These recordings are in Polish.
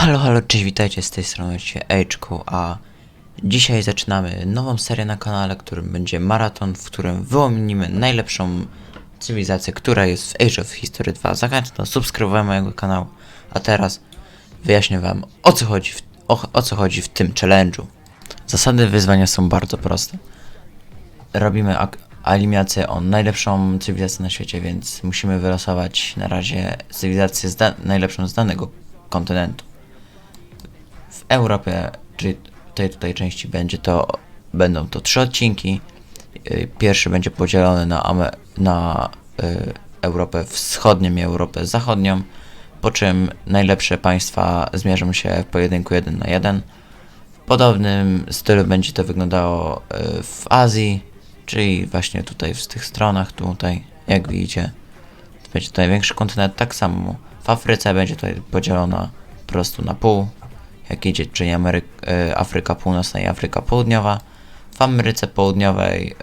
Halo, halo, cześć, witajcie z tej strony się Ejczku, a dzisiaj zaczynamy nową serię na kanale, którym będzie maraton, w którym wyłonimy najlepszą cywilizację, która jest w Age of History 2. Zachęcam subskrybowania mojego kanału, a teraz wyjaśnię wam o co chodzi w, o, o co chodzi w tym challenge'u. Zasady wyzwania są bardzo proste. Robimy eliminację o najlepszą cywilizację na świecie, więc musimy wylosować na razie cywilizację zda- najlepszą z danego kontynentu Europie, czyli tej tutaj części będzie to, będą to trzy odcinki. Y, Pierwszy będzie podzielony na, na y, Europę Wschodnią i Europę Zachodnią, po czym najlepsze państwa zmierzą się w pojedynku 1 na 1. W podobnym stylu będzie to wyglądało y, w Azji, czyli właśnie tutaj w tych stronach, tutaj, jak widzicie. Będzie to największy kontynent, tak samo w Afryce będzie tutaj podzielona po prostu na pół, jak idzie, czyli Ameryk, e, Afryka Północna i Afryka Południowa. W Ameryce Południowej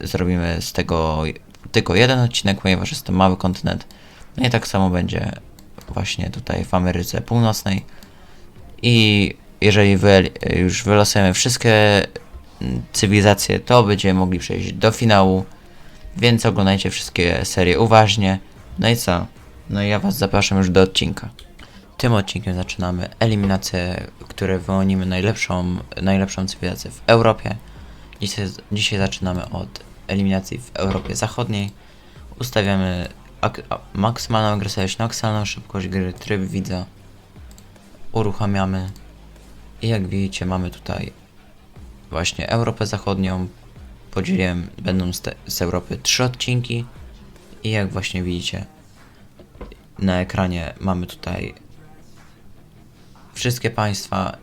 e, zrobimy z tego tylko jeden odcinek, ponieważ jest to mały kontynent. No i tak samo będzie właśnie tutaj w Ameryce Północnej. I jeżeli wy, już wylosujemy wszystkie mm, cywilizacje, to będziemy mogli przejść do finału. Więc oglądajcie wszystkie serie uważnie. No i co? No i ja was zapraszam już do odcinka. Tym odcinkiem zaczynamy eliminację, które wyłonimy najlepszą, najlepszą cywilizację w Europie. Dzisiaj, dzisiaj zaczynamy od eliminacji w Europie Zachodniej. Ustawiamy ak- maksymalną agresywność, maksymalną szybkość gry, tryb widza. Uruchamiamy. I jak widzicie mamy tutaj właśnie Europę Zachodnią. Podzieliłem, będą z, te, z Europy trzy odcinki. I jak właśnie widzicie na ekranie mamy tutaj wszystkie państwa.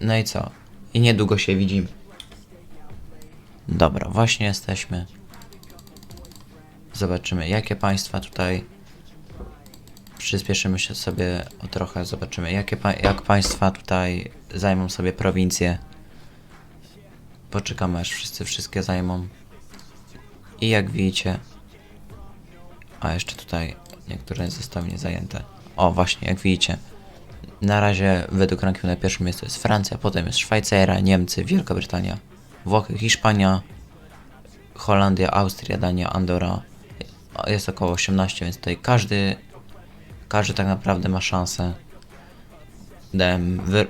No i co? I niedługo się widzimy. Dobra, właśnie jesteśmy. Zobaczymy, jakie państwa tutaj. Przyspieszymy się sobie o trochę, zobaczymy, jakie pa jak państwa tutaj zajmą sobie prowincje. Poczekamy, aż wszyscy wszystkie zajmą. I jak widzicie. A jeszcze tutaj niektóre zostały niezajęte. O, właśnie, jak widzicie. Na razie według rankingu na pierwszym miejscu jest Francja, potem jest Szwajcaria, Niemcy, Wielka Brytania, Włochy, Hiszpania, Holandia, Austria, Dania, Andora. Jest około 18, więc tutaj każdy, każdy tak naprawdę ma szansę. Dałem wy,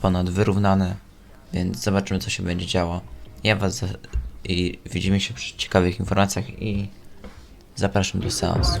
ponad wyrównane, więc zobaczymy co się będzie działo. Ja was i widzimy się przy ciekawych informacjach i zapraszam do seansu.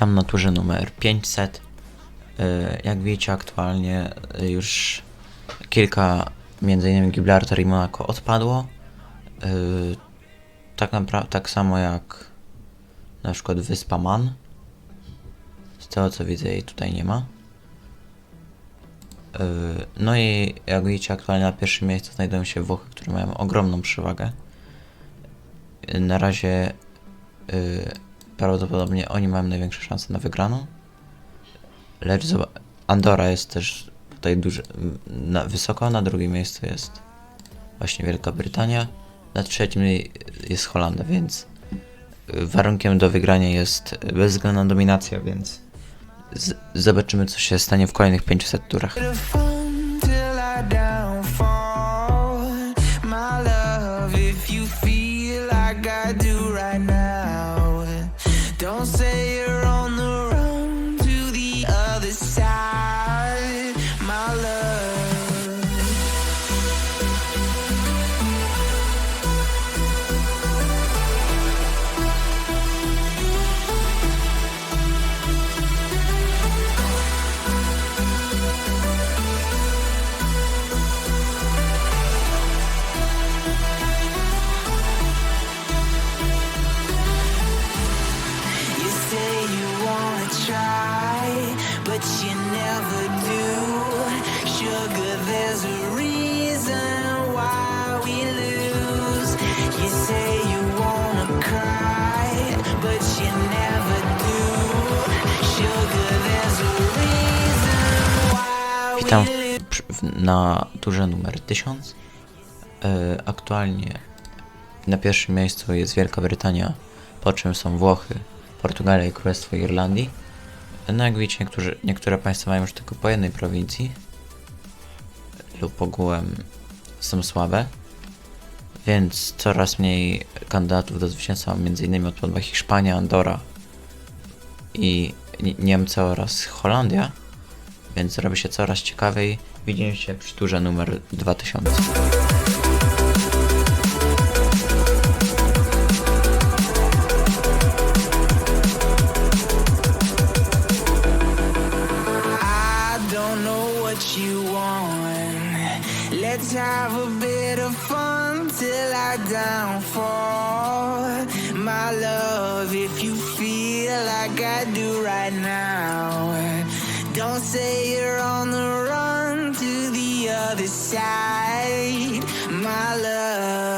Witam na turze numer 500. Y, Jak widzicie, aktualnie już kilka, innymi Gibraltar i Monaco odpadło. Y, Tak tak samo jak na przykład wyspa Man. Z tego co widzę, jej tutaj nie ma. Y, No i jak widzicie, aktualnie na pierwszym miejscu znajdują się Włochy, które mają ogromną przewagę. Na razie prawdopodobnie oni mają największe szanse na wygraną. Lecz Andora jest też tutaj duży, na, wysoko, na drugim miejscu jest właśnie Wielka Brytania, na trzecim jest Holandia, więc y, warunkiem do wygrania jest bezwzględna dominacja, więc zobaczymy co się stanie w kolejnych 500 turach. Witam w, na turze numer 1000. E, aktualnie na pierwszym miejscu jest Wielka Brytania, po czym są Włochy, Portugalia i Królestwo Irlandii. No jak widzicie, niektórzy, niektóre państwa mają już tylko po jednej prowincji lub ogółem są słabe, więc coraz mniej kandydatów do zwycięstwa, m.in. odpadła Hiszpania, Andora i Ni- Niemcy oraz Holandia, więc robi się coraz ciekawiej. Widzimy się przy turze numer 2000. I don't know what you want. Let's have a bit of fun till I downfall. My love, if you feel like I do right now, don't say you're on the run to the other side. My love,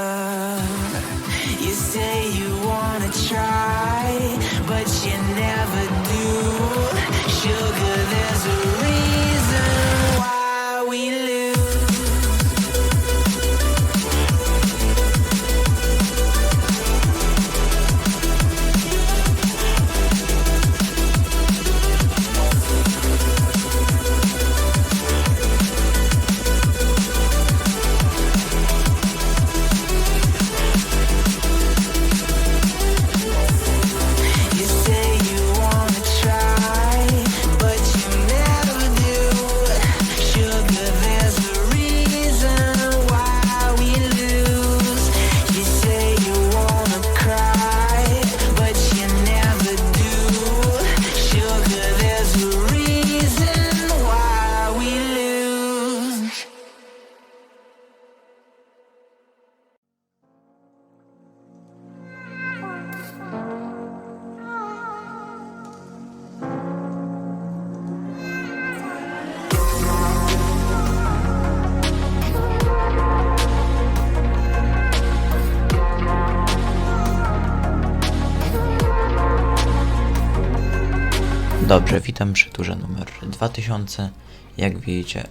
Dobrze, witam przy turze numer 2000. Jak widzicie,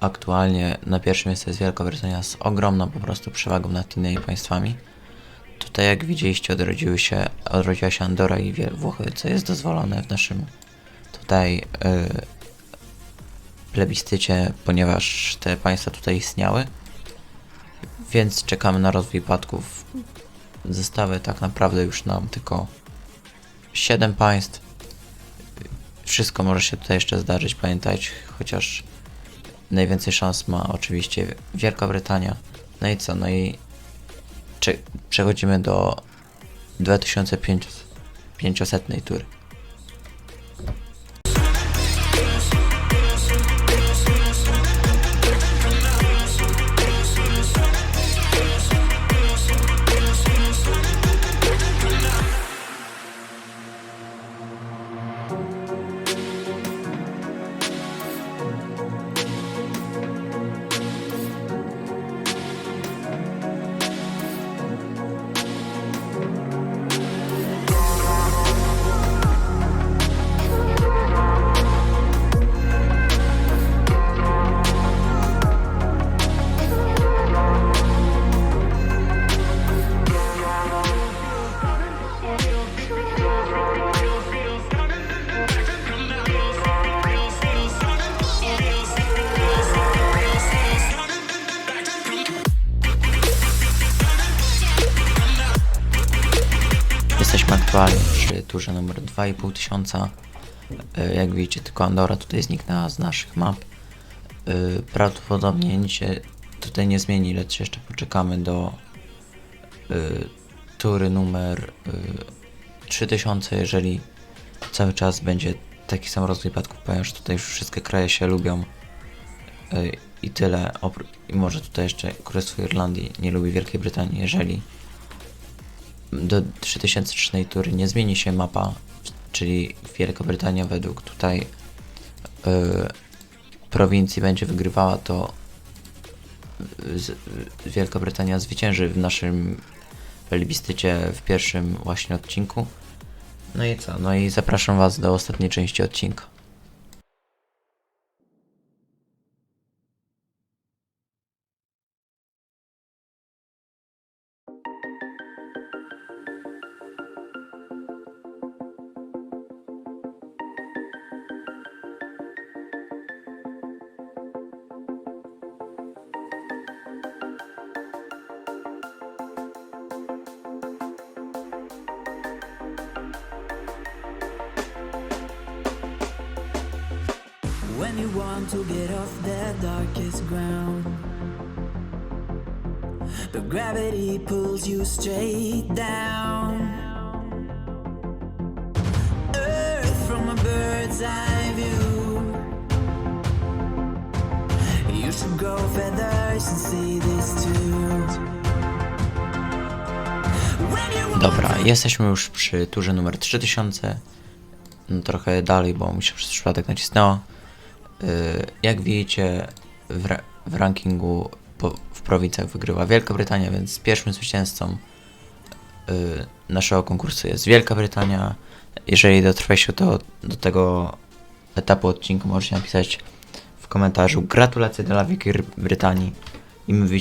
aktualnie na pierwszym miejscu jest Wielka Brytania z ogromną po prostu przewagą nad innymi państwami. Tutaj jak widzieliście odrodziły się, odrodziła się Andora i Włochy, co jest dozwolone w naszym tutaj yy, plebiscycie, ponieważ te państwa tutaj istniały. Więc czekamy na rozwój wypadków. Zostały tak naprawdę już nam tylko 7 państw. Wszystko może się tutaj jeszcze zdarzyć, pamiętajcie, chociaż najwięcej szans ma oczywiście Wielka Brytania. No i co, no i przechodzimy do 2500 tury. Turze numer 2,5 tysiąca. E, Jak widzicie, tylko Andora tutaj zniknęła z naszych map. E, Prawdopodobnie nic się tutaj nie zmieni, lecz jeszcze poczekamy do e, tury numer e, 3000, jeżeli cały czas będzie taki sam rozwój wypadków, ponieważ tutaj już wszystkie kraje się lubią i tyle. I może tutaj jeszcze Królestwo Irlandii nie lubi Wielkiej Brytanii, jeżeli do 3003 tury nie zmieni się mapa, czyli Wielka Brytania według tutaj y, prowincji będzie wygrywała, to z, y, Wielka Brytania zwycięży w naszym plebiscycie w pierwszym właśnie odcinku. No i co? No i zapraszam Was do ostatniej części odcinka. When you want to get off that darkest ground. But gravity pulls you straight down. Earth from a bird's eye view. You should grow feathers and see this too. Dobra, jesteśmy już przy turze numer 3000. No, trochę dalej, bo mi się przez przypadek nacisnęło. Yy, jak widzicie, w, ra- w rankingu w prowincjach wygrywa Wielka Brytania, więc pierwszym zwycięzcą yy, naszego konkursu jest Wielka Brytania. Jeżeli dotrwaliście do, do tego etapu odcinku, możecie napisać w komentarzu gratulacje dla Wielkiej Brytanii. I my,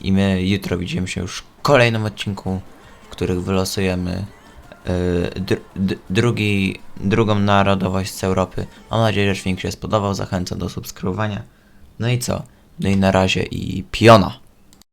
I my jutro widzimy się już w kolejnym odcinku, w których wylosujemy dr- d- drugi, drugą narodowość z Europy. Mam nadzieję, że film się spodobał. Zachęcam do subskrybowania. No i co? No i na razie i piona.